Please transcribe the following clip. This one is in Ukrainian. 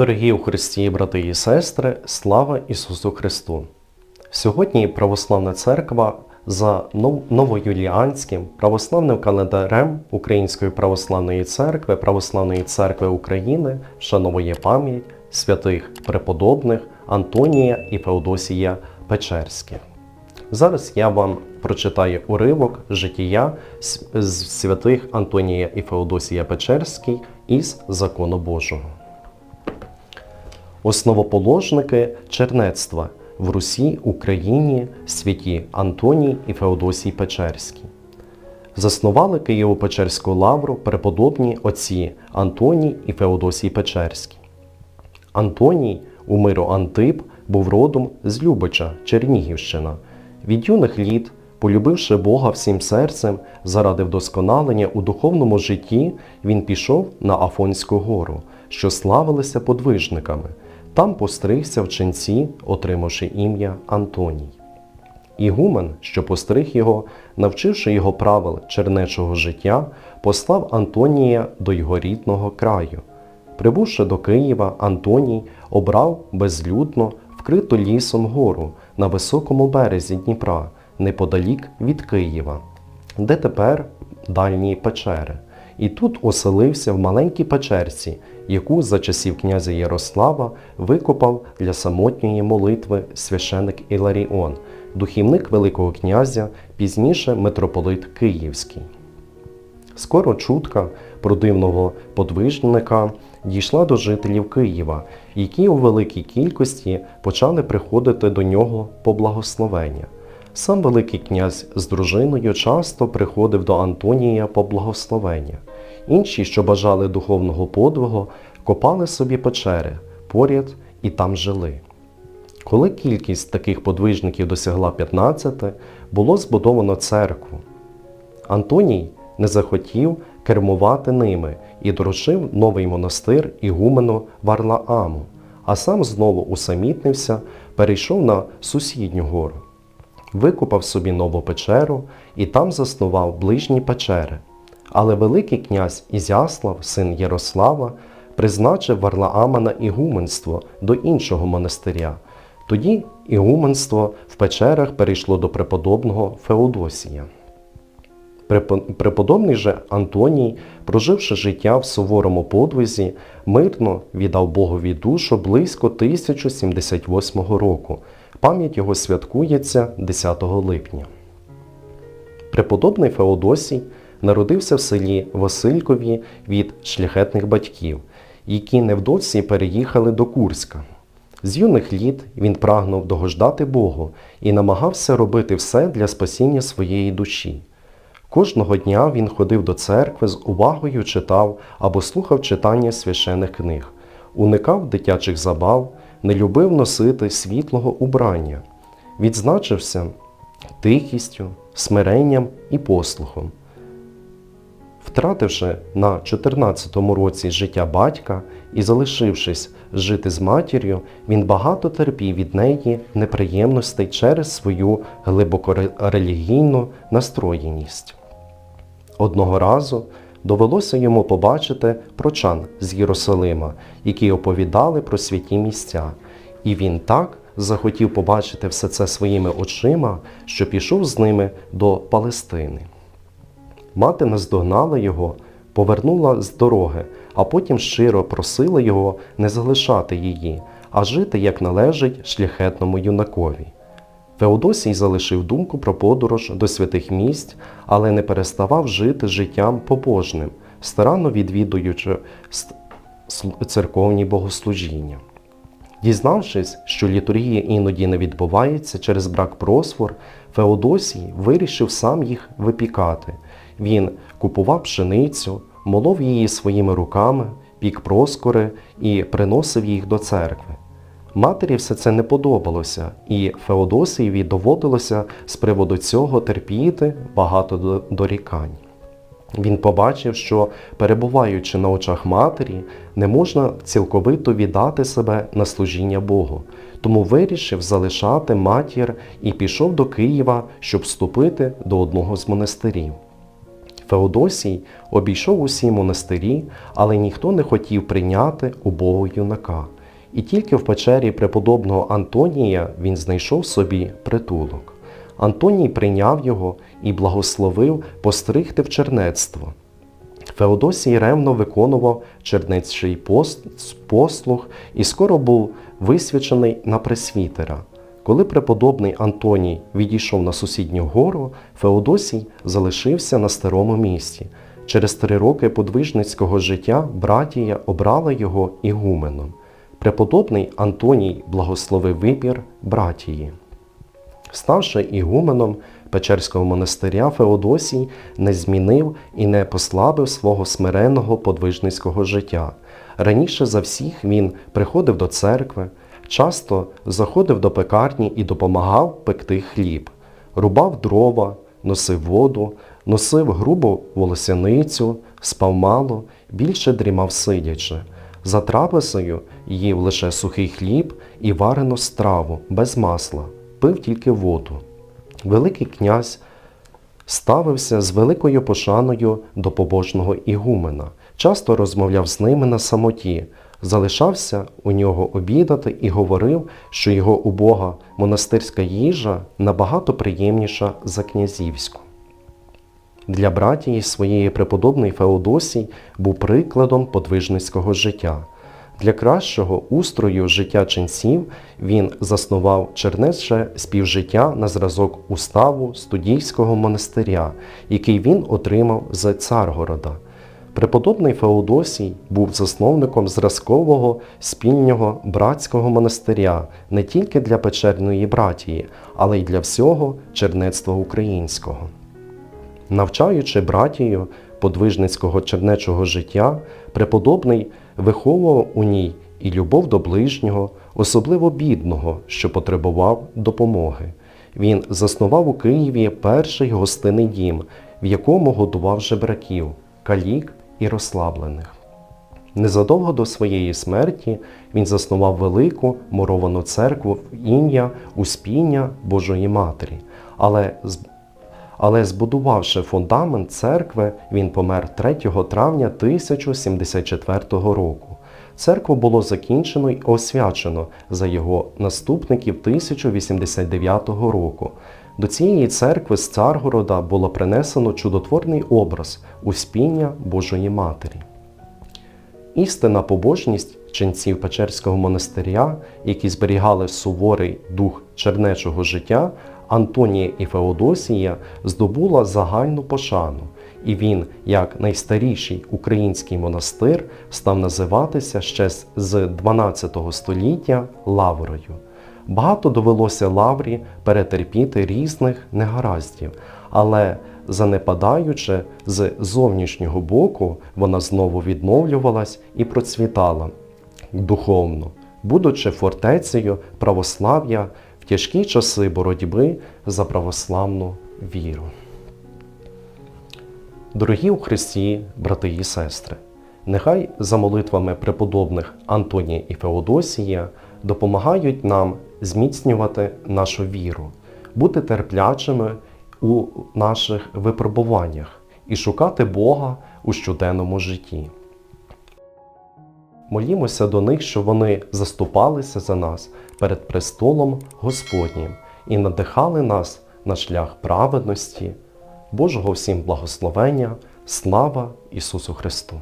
Дорогі у Христі, брати і сестри, слава Ісусу Христу! Сьогодні Православна Церква за новоюліанським православним календарем Української православної церкви, Православної церкви України вшановує пам'ять святих преподобних Антонія і Феодосія Печерських. Зараз я вам прочитаю уривок життя святих Антонія і Феодосія Печерський із Закону Божого. Основоположники чернецтва в Русі, Україні, святі Антоній і Феодосій Печерський. Заснували Києво-Печерську лавру преподобні отці Антоній і Феодосій Печерський. Антоній у миру Антип був родом з Любича, Чернігівщина. Від юних літ, полюбивши Бога всім серцем, заради вдосконалення у духовному житті, він пішов на Афонську гору, що славилися подвижниками. Там постригся в ченці, отримавши ім'я Антоній. Ігумен, що постриг його, навчивши його правил чернечого життя, послав Антонія до його рідного краю. Прибувши до Києва, Антоній обрав безлюдно вкриту лісом гору на високому березі Дніпра, неподалік від Києва, де тепер дальні печери. І тут оселився в маленькій печерці, яку за часів князя Ярослава викопав для самотньої молитви священик Іларіон, духівник Великого князя, пізніше митрополит Київський. Скоро чутка про дивного подвижника дійшла до жителів Києва, які у великій кількості почали приходити до нього по благословення. Сам Великий князь з дружиною часто приходив до Антонія по благословення. Інші, що бажали духовного подвигу, копали собі печери поряд і там жили. Коли кількість таких подвижників досягла 15, було збудовано церкву. Антоній не захотів кермувати ними і доручив новий монастир ігумену Варлааму, а сам знову усамітнився, перейшов на сусідню гору, викопав собі нову печеру і там заснував ближні печери. Але Великий князь Ізяслав, син Ярослава, призначив Варлаама на ігуменство до іншого монастиря. Тоді ігуменство в печерах перейшло до преподобного Феодосія. Преподобний же Антоній, проживши життя в суворому подвизі, мирно віддав Богові душу близько 1078 року. Пам'ять його святкується 10 липня. Преподобний Феодосій народився в селі Василькові від шляхетних батьків, які невдовзі переїхали до Курська. З юних літ він прагнув догождати Богу і намагався робити все для спасіння своєї душі. Кожного дня він ходив до церкви з увагою читав або слухав читання священих книг, уникав дитячих забав, не любив носити світлого убрання, відзначився тихістю, смиренням і послухом. Втративши на 14-му році життя батька і залишившись жити з матір'ю, він багато терпів від неї неприємностей через свою глибоко ре- релігійну настроєність. Одного разу довелося йому побачити прочан з Єрусалима, які оповідали про святі місця, і він так захотів побачити все це своїми очима, що пішов з ними до Палестини. Мати наздогнала його, повернула з дороги, а потім щиро просила його не залишати її, а жити, як належить шляхетному юнакові. Феодосій залишив думку про подорож до святих місць, але не переставав жити життям побожним, старанно відвідуючи церковні богослужіння. Дізнавшись, що літургія іноді не відбувається через брак просфор, Феодосій вирішив сам їх випікати. Він купував пшеницю, молов її своїми руками, пік проскори і приносив їх до церкви. Матері все це не подобалося, і Феодосієві доводилося з приводу цього терпіти багато дорікань. Він побачив, що, перебуваючи на очах матері, не можна цілковито віддати себе на служіння Богу, тому вирішив залишати матір і пішов до Києва, щоб вступити до одного з монастирів. Феодосій обійшов усі монастирі, але ніхто не хотів прийняти убогого юнака. І тільки в печері преподобного Антонія він знайшов собі притулок. Антоній прийняв його і благословив постригти в чернецтво. Феодосій ревно виконував пост- послуг і скоро був висвячений на пресвітера. Коли преподобний Антоній відійшов на сусідню гору, Феодосій залишився на старому місці. Через три роки подвижницького життя братія обрала його ігуменом. Преподобний Антоній благословив вибір братії. Ставши ігуменом Печерського монастиря, Феодосій не змінив і не послабив свого смиренного подвижницького життя. Раніше за всіх він приходив до церкви, часто заходив до пекарні і допомагав пекти хліб, рубав дрова, носив воду, носив грубу волосяницю, спав мало, більше дрімав сидячи. За трапезою їв лише сухий хліб і варену страву без масла, пив тільки воду. Великий князь ставився з великою пошаною до побожного ігумена, часто розмовляв з ними на самоті, залишався у нього обідати і говорив, що його убога монастирська їжа набагато приємніша за князівську. Для братії своєї преподобний Феодосій був прикладом подвижницького життя. Для кращого устрою життя ченців він заснував чернече співжиття на зразок уставу студійського монастиря, який він отримав з Царгорода. Преподобний Феодосій був засновником зразкового спільного братського монастиря не тільки для печерної братії, але й для всього чернецтва українського. Навчаючи братію подвижницького чернечого життя, преподобний виховував у ній і любов до ближнього, особливо бідного, що потребував допомоги. Він заснував у Києві перший гостинний дім, в якому годував жебраків, калік і розслаблених. Незадовго до своєї смерті він заснував велику муровану церкву в ім'я Успіння Божої Матері, але але збудувавши фундамент церкви, він помер 3 травня 1074 року. Церкву було закінчено й освячено за його наступників 1089 року. До цієї церкви з Царгорода було принесено чудотворний образ Успіння Божої Матері. Істинна побожність ченців Печерського монастиря, які зберігали суворий дух чернечого життя, Антонія і Феодосія здобула загальну пошану, і він, як найстаріший український монастир, став називатися ще з 12 століття Лаврою. Багато довелося Лаврі перетерпіти різних негараздів, але занепадаючи з зовнішнього боку, вона знову відновлювалась і процвітала духовно, будучи фортецею православ'я в тяжкі часи боротьби за православну віру. Дорогі у Христі, брати і сестри, нехай за молитвами преподобних Антонія і Феодосія допомагають нам зміцнювати нашу віру, бути терплячими у наших випробуваннях і шукати Бога у щоденному житті. Молімося до них, щоб вони заступалися за нас перед престолом Господнім і надихали нас на шлях праведності, Божого всім благословення, слава Ісусу Христу!